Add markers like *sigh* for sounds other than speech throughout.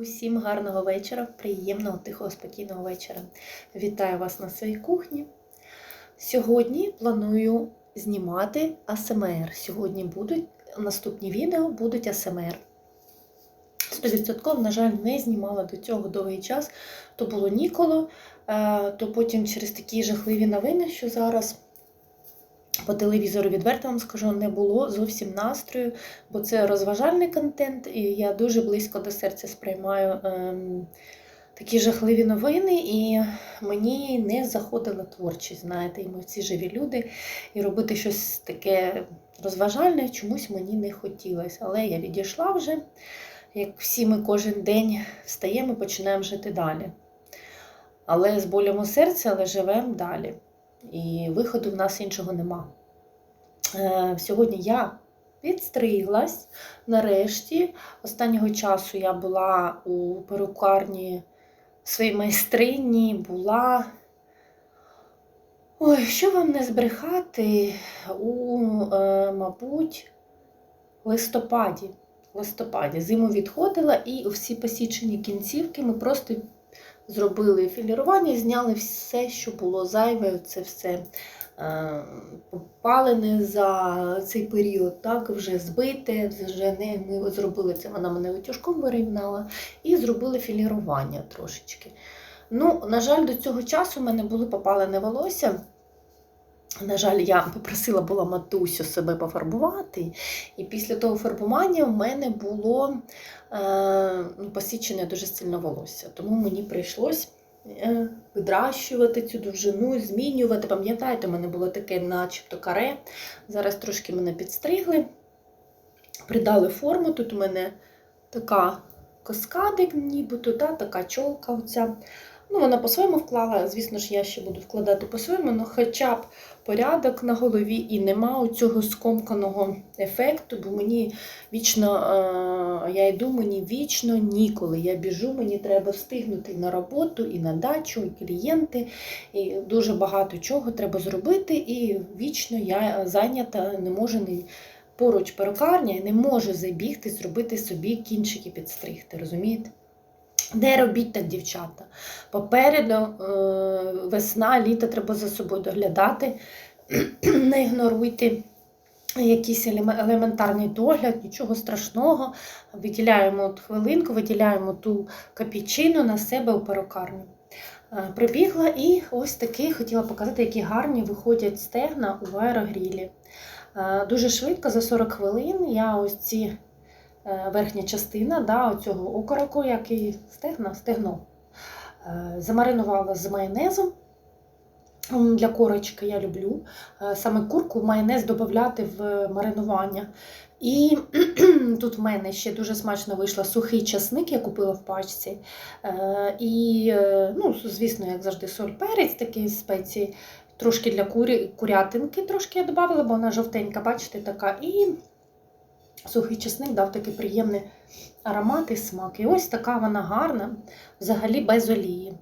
Усім гарного вечора, приємного, тихого, спокійного вечора. Вітаю вас на своїй кухні. Сьогодні планую знімати АСМР. Сьогодні будуть наступні відео будуть АСМР. 100%, на жаль, не знімала до цього довгий час, то було ніколи, е, то потім через такі жахливі новини, що зараз по телевізору відверто вам скажу, не було зовсім настрою, бо це розважальний контент, і я дуже близько до серця сприймаю ем, такі жахливі новини, і мені не заходила творчість, знаєте, і ми всі живі люди, і робити щось таке розважальне чомусь мені не хотілося. Але я відійшла вже, як всі ми кожен день встаємо і починаємо жити далі. Але з болем у серці, але живемо далі. І виходу в нас іншого нема. Е, Сьогодні я підстриглась. Нарешті, останнього часу я була у перукарні своїй майстрині, була. Ой, що вам не збрехати у, е, мабуть, листопаді. листопаді. Зиму відходила і всі посічені кінцівки ми просто зробили філірування, зняли все, що було зайве, це все попалене за цей період, так, вже збите, вже не ми зробили це, вона мене витяжком вирівняла, і зробили філірування трошечки. Ну, на жаль, до цього часу в мене було попалене волосся. На жаль, я попросила була матусю себе пофарбувати, і після того фарбування в мене було е, ну, посічене дуже сильно волосся. Тому мені прийшлось е, видращувати цю довжину, змінювати. Пам'ятаєте, у мене було таке начебто каре. Зараз трошки мене підстригли, придали форму. Тут у мене така каскадик, нібито, та, така чолка. оця. Ну, Вона по-своєму вклала, звісно ж, я ще буду вкладати по-своєму, але хоча б порядок на голові і нема цього скомканого ефекту, бо мені вічно, е, я йду, мені вічно ніколи. Я біжу, мені треба встигнути на роботу, і на дачу, і клієнти, і дуже багато чого треба зробити. І вічно я зайнята, не можу не. Поруч перукарня не можу забігти, зробити собі кінчики підстригти, розумієте? Не робіть так, дівчата. Попереду е, весна, літо треба за собою доглядати, *clears throat* не ігноруйте якийсь елементарний догляд, нічого страшного. Виділяємо от хвилинку, виділяємо ту капічину на себе у перукарню. Е, Прибігла і ось такий хотіла показати, які гарні виходять стегна у аерогрілі. Е, Дуже швидко, за 40 хвилин, я ось ці. Е, верхня частина да, цього окороку, як і стегна, стегно. Е, Замаринувала з майонезом. Для корочки я люблю е, саме курку майонез додати в маринування. І *clears throat* тут в мене ще дуже смачно вийшло сухий часник, я купила в пачці. І, ну, звісно, як завжди, соль перець, такі спеції. Трошки для курі, курятинки трошки я додавала, бо вона жовтенька, бачите, така. І Сухий чесник дав такий приємний аромат і смак. І ось така вона гарна, взагалі без олії.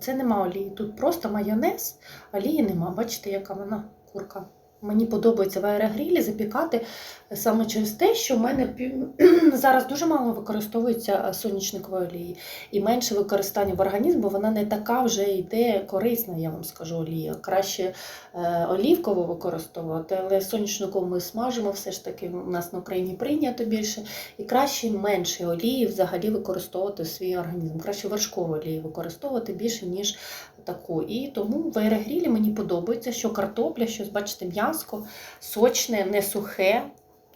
Це нема олії. Тут просто майонез, олії нема. Бачите, яка вона курка. Мені подобається в аерогрілі запікати саме через те, що в мене *clears throat* зараз дуже мало використовується сонячникової олії і менше використання в організм, бо вона не така вже йде корисна, я вам скажу олія. Краще е, олівкову використовувати, але сонячникову ми смажимо, все ж таки у нас на Україні прийнято більше. І краще менше олії взагалі використовувати в свій організм. Краще вершкову олію використовувати більше, ніж таку. І тому в аерогрілі мені подобається, що картопля, що, бачите, м'яско, сочне, не сухе.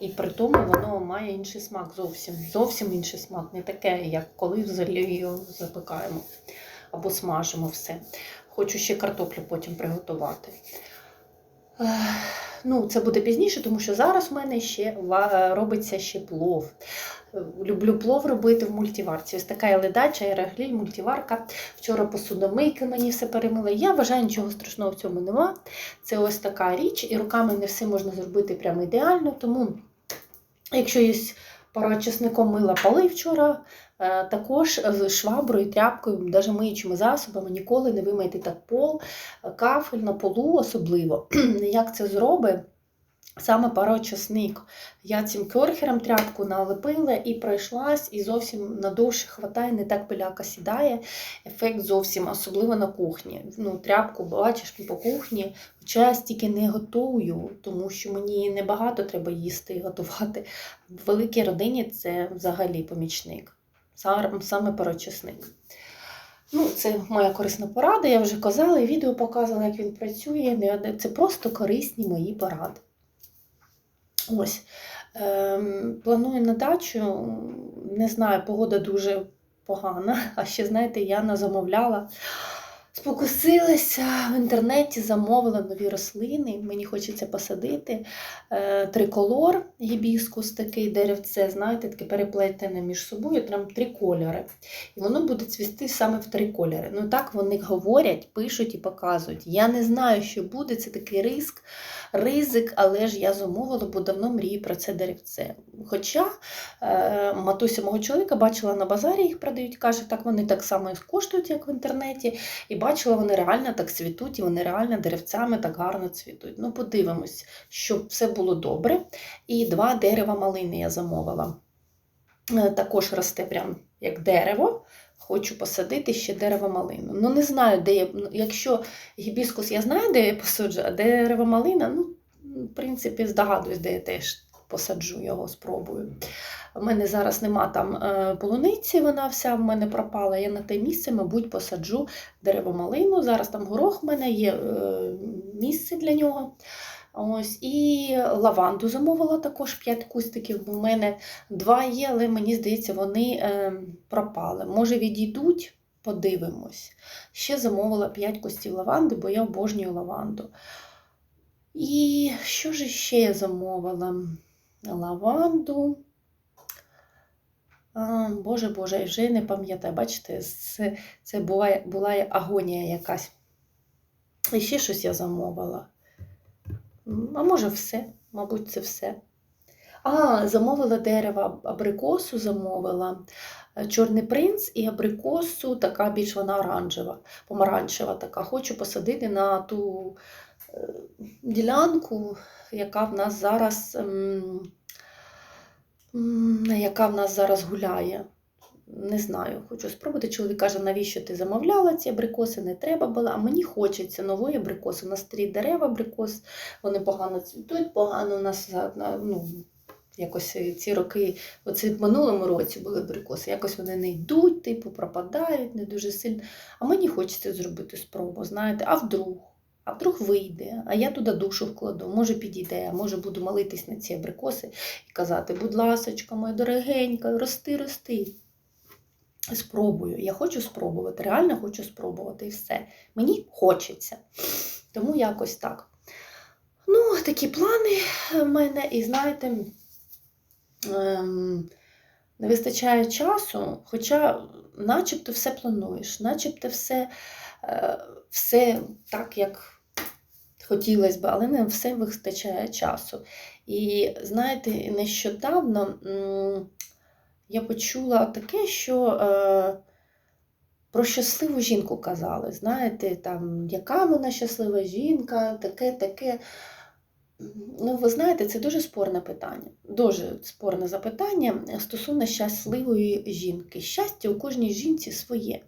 І при тому воно має інший смак зовсім. Зовсім інший смак. Не таке, як коли взагалі його запекаємо або смажимо все. Хочу ще картоплю потім приготувати. Ну, Це буде пізніше, тому що зараз в мене ще робиться ще плов. Люблю плов робити в мультиварці. Ось така ледача, аерогліль, мультиварка. Вчора посудомийки мені все перемили. Я вважаю, нічого страшного в цьому нема. Це ось така річ, і руками не все можна зробити прямо ідеально. Тому, якщо є пора чесником мила поли вчора, е, також з шваброю, тряпкою, навіть миючими засобами, ніколи не вимийте так пол, кафель на полу особливо. *clears throat* Як це зробить? Саме парочасник. Я цим кьорхером тряпку налепила і пройшлась, і зовсім надовше хватає, не так пиляка сідає. Ефект зовсім, особливо на кухні. Ну, Тряпку бачиш по кухні, хоча я стільки не готую, тому що мені небагато треба їсти і готувати. В великій родині це взагалі помічник. Саме парочасник. Ну, це моя корисна порада. Я вже казала, і відео показувала, як він працює. Це просто корисні мої поради. Ось. Ем, планую на дачу. Не знаю, погода дуже погана. А ще, знаєте, я назамовляла. Спокусилася в інтернеті, замовила нові рослини. Мені хочеться посадити е, триколор, гібіскус, такий деревце, знаєте, таке переплетене між собою, там три кольори. І воно буде цвісти саме в три кольори. Ну так вони говорять, пишуть і показують. Я не знаю, що буде, це такий риск, ризик, але ж я замовила, бо давно мрію про це деревце. Хоча е, матуся мого чоловіка бачила на базарі, їх продають, каже, так вони так само і коштують, як в інтернеті. І бачила, вони реально так цвітуть, і вони реально деревцями так гарно цвітуть. Ну, подивимось, щоб все було добре. І два дерева малини я замовила. Е, Також росте прям як дерево. Хочу посадити ще дерево малину. Ну, не знаю, де я. ну, Якщо гібіскус я знаю, де я посаджу, а дерево малина, ну, в принципі, здогадуюсь, де я теж посаджу його, спробую. У мене зараз нема там е, полуниці, вона вся в мене пропала. Я на те місце, мабуть, посаджу дерево малину. Зараз там горох в мене є е, місце для нього. Ось, і лаванду замовила також 5 кустиків. У мене два є, але мені здається, вони е, пропали. Може, відійдуть, подивимось. Ще замовила 5 кустів лаванди, бо я обожнюю лаванду. І що ж ще я замовила? Лаванду. Боже Боже, вже не пам'ятаю, бачите, це, це була, була агонія якась. І ще щось я замовила. А може все, мабуть, це все. А, замовила дерево абрикосу, замовила чорний принц і абрикосу, така більш вона оранжева, помаранчева така. Хочу посадити на ту ділянку, яка в нас зараз, ем, яка в нас зараз гуляє. Не знаю, хочу спробувати. Чоловік каже, навіщо ти замовляла ці абрикоси, не треба було. А мені хочеться нової абрикоси. У нас старі дерева абрикос, вони погано цвітуть, погано у нас ну, якось ці роки, оце в минулому році були абрикоси, якось вони не йдуть, типу, пропадають не дуже сильно. А мені хочеться зробити спробу, знаєте, а вдруг? А вдруг вийде, а я туди душу вкладу, може підійде, може буду молитись на ці абрикоси і казати, будь ласочка, моя дорогенька, рости, рости. Спробую. Я хочу спробувати, реально хочу спробувати і все. Мені хочеться. Тому якось так. Ну, такі плани в мене, і знаєте, ем, не вистачає часу, хоча начебто все плануєш, начебто все, е, все так, як хотілося б, але не все вистачає часу. І знаєте, нещодавно я почула таке, що е, про щасливу жінку казали. Знаєте, там, яка вона щаслива жінка, таке, таке. Ну, ви знаєте, це дуже спорне питання. Дуже спорне запитання стосовно щасливої жінки. Щастя у кожній жінці своє.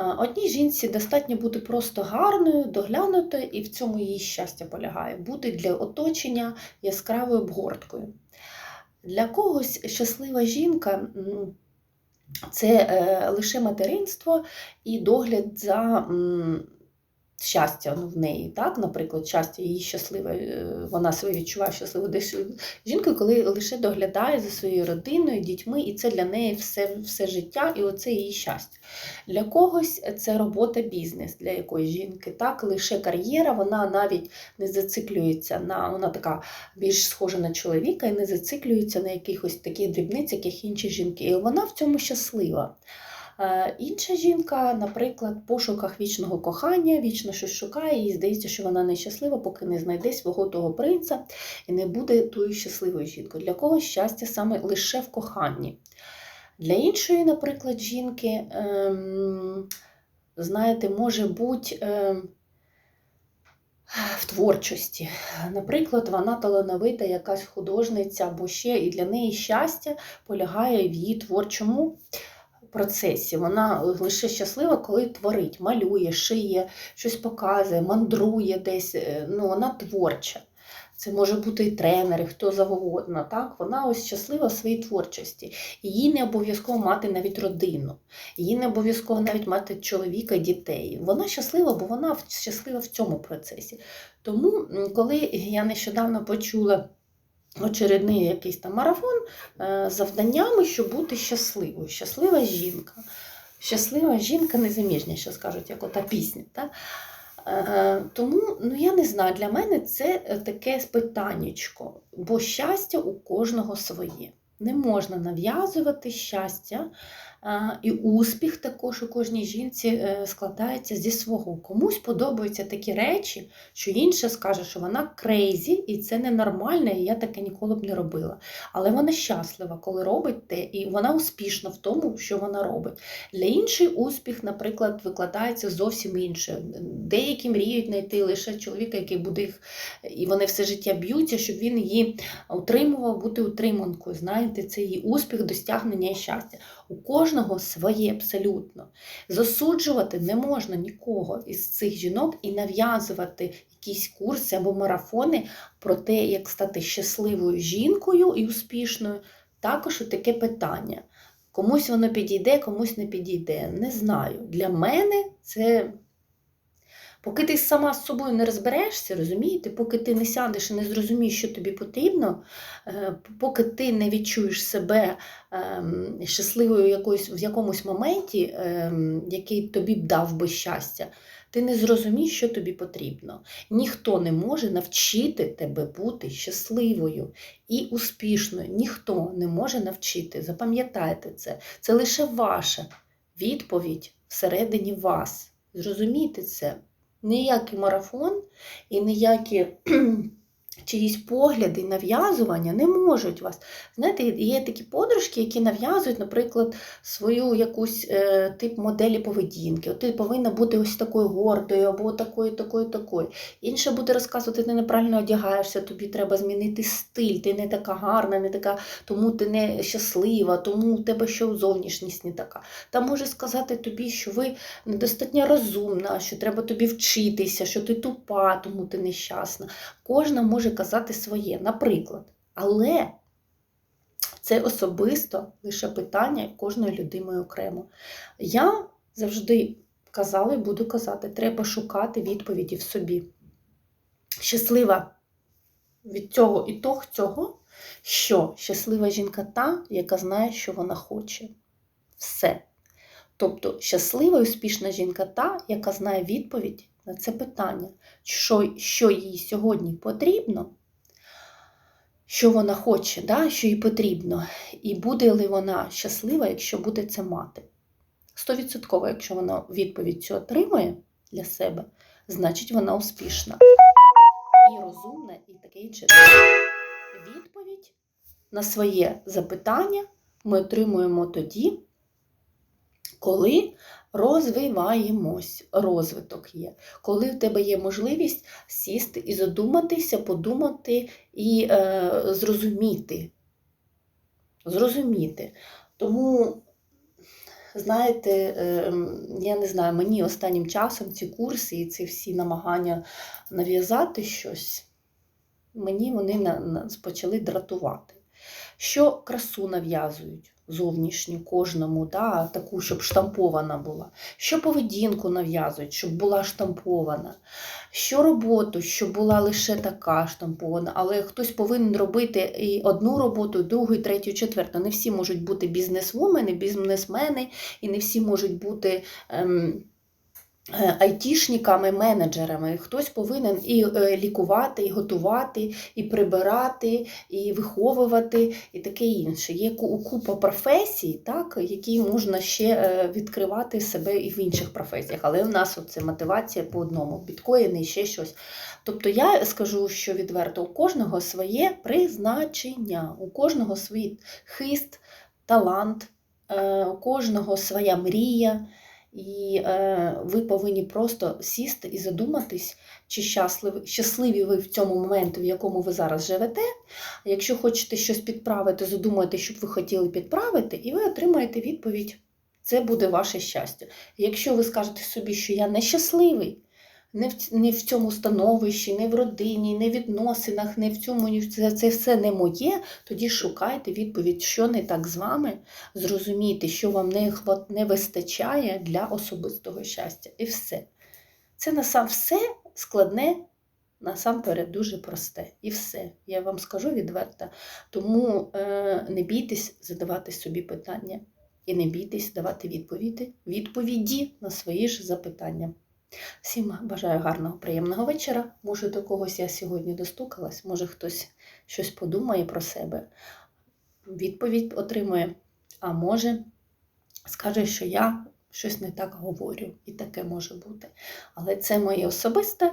А, Одній жінці достатньо бути просто гарною, доглянутою, і в цьому її щастя полягає. Бути для оточення яскравою обгорткою. Для когось щаслива жінка це е, лише материнство і догляд за щастя ну, в неї. Так? Наприклад, щастя її щаслива, е, вона себе відчуває щасливою десь жінкою, коли лише доглядає за своєю родиною, дітьми, і це для неї все, все життя, і оце її щастя. Для когось це робота, бізнес для якоїсь жінки. Так, лише кар'єра, вона навіть не зациклюється на вона така більш схожа на чоловіка і не зациклюється на якихось таких дрібницях, як інші жінки. І вона в цьому щаслива. Е, Інша жінка, наприклад, в пошуках вічного кохання, вічно щось шукає, їй здається, що вона нещаслива, поки не знайде свого того принца і не буде тою щасливою жінкою. Для когось щастя саме лише в коханні. Для іншої, наприклад, жінки, ем, знаєте, може бути ем, в творчості. Наприклад, вона талановита якась художниця, або ще і для неї щастя полягає в її творчому процесі. Вона лише щаслива, коли творить, малює, шиє, щось показує, мандрує десь. е, Ну, вона творча. Це може бути і тренер, і хто завгодно. Так? Вона ось щаслива в своїй творчості. Їй не обов'язково мати навіть родину, їй не обов'язково навіть мати чоловіка і дітей. Вона щаслива, бо вона щаслива в цьому процесі. Тому, коли я нещодавно почула очередний якийсь там марафон е, завданнями, щоб бути щасливою. Щаслива жінка. Щаслива жінка незаміжня, що скажуть, як ота пісня. Так? Е, Тому ну, я не знаю, для мене це е, таке питаннячко, бо щастя у кожного своє. Не можна нав'язувати щастя, і успіх також у кожній жінці е, складається зі свого. Комусь подобаються такі речі, що інша скаже, що вона крейзі, і це ненормально, і я таке ніколи б не робила. Але вона щаслива, коли робить те, і вона успішна в тому, що вона робить. Для іншої успіх, наприклад, викладається зовсім інше. Деякі мріють знайти лише чоловіка, який буде їх, і вони все життя б'ються, щоб він її утримував, бути утриманкою. Знаєте, це її успіх, досягнення і щастя. У кожного своє абсолютно. Засуджувати не можна нікого із цих жінок і нав'язувати якісь курси або марафони про те, як стати щасливою жінкою і успішною. Також таке питання. Комусь воно підійде, комусь не підійде. Не знаю. Для мене це. Поки ти сама з собою не розберешся, розумієте, поки ти не сядеш і не зрозумієш, що тобі потрібно, е, поки ти не відчуєш себе ем, щасливою якоюсь, в якомусь моменті, ем, який тобі б дав би щастя, ти не зрозумієш, що тобі потрібно. Ніхто не може навчити тебе бути щасливою і успішною. Ніхто не може навчити. Запам'ятайте це. Це лише ваша відповідь всередині вас. Зрозумійте це. Ніякий марафон і ніякі *clears throat* чиїсь погляди нав'язування не можуть вас. Знаєте, є такі подружки, які нав'язують, наприклад, свою якусь е, тип моделі поведінки. От ти повинна бути ось такою гордою, або такою, такою, такою. Інша буде розказувати, ти неправильно одягаєшся, тобі треба змінити стиль, ти не така гарна, не така, тому ти не щаслива, тому у тебе що зовнішність не така. Та може сказати тобі, що ви недостатньо розумна, що треба тобі вчитися, що ти тупа, тому ти нещасна. Кожна може казати своє, наприклад. Але це особисто лише питання кожної людини окремо. Я завжди казала і буду казати, треба шукати відповіді в собі. Щаслива від цього і того цього, що щаслива жінка та, яка знає, що вона хоче. Все. Тобто щаслива і успішна жінка та, яка знає відповідь на це питання, що, що їй сьогодні потрібно, що вона хоче, да, що їй потрібно, і буде ли вона щаслива, якщо буде це мати. Стовідсотково, якщо вона відповідь цю отримує для себе, значить вона успішна і розумна, і таке інше. Відповідь на своє запитання ми отримуємо тоді, коли розвиваємось, розвиток є, коли в тебе є можливість сісти і задуматися, подумати і е, зрозуміти. Зрозуміти. Тому, знаєте, е, я не знаю, мені останнім часом ці курси і ці всі намагання нав'язати щось, мені вони почали дратувати. Що красу нав'язують зовнішню кожному, да, таку, щоб штампована була, що поведінку нав'язують, щоб була штампована, що роботу, щоб була лише така штампована, але хтось повинен робити і одну роботу, другу, і третю, і четверту. Не всі можуть бути бізнесвумени, бізнесмени, і не всі можуть бути. Ем, Айтішниками, менеджерами. Хтось повинен і е, лікувати, і готувати, і прибирати, і виховувати, і таке інше. Є купа професій, так, які можна ще е, відкривати себе і в інших професіях. Але у нас це мотивація по одному, біткоїни і ще щось. Тобто я скажу, що відверто, у кожного своє призначення, у кожного свій хист, талант, е, у кожного своя мрія. І е, ви повинні просто сісти і задуматись, чи щасливі, щасливі ви в цьому моменті, в якому ви зараз живете. Якщо хочете щось підправити, задумайте, що б ви хотіли підправити, і ви отримаєте відповідь. Це буде ваше щастя. Якщо ви скажете собі, що я нещасливий, не в, не в цьому становищі, не в родині, не в відносинах, не в цьому, це, це все не моє, тоді шукайте відповідь, що не так з вами, зрозумійте, що вам не, не вистачає для особистого щастя. І все. Це насам все складне, насамперед дуже просте. І все. Я вам скажу відверто. Тому е, не бійтесь задавати собі питання і не бійтесь давати відповіді, відповіді на свої ж запитання. Всім бажаю гарного, приємного вечора. Може, до когось я сьогодні достукалась, може хтось щось подумає про себе, відповідь отримує, а може скаже, що я щось не так говорю, і таке може бути. Але це моє особисте.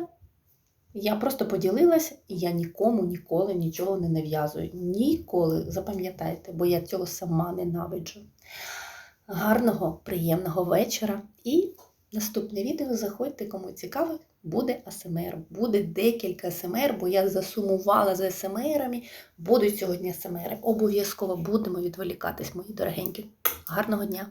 Я просто поділилася, і я нікому ніколи нічого не нав'язую. Ніколи, запам'ятайте, бо я цього сама ненавиджу. Гарного, приємного вечора і наступне відео заходьте, кому цікаво, буде АСМР. Буде декілька АСМР, бо я засумувала за АСМРами. Будуть сьогодні СМР. Обов'язково будемо відволікатись, мої дорогенькі. Гарного дня!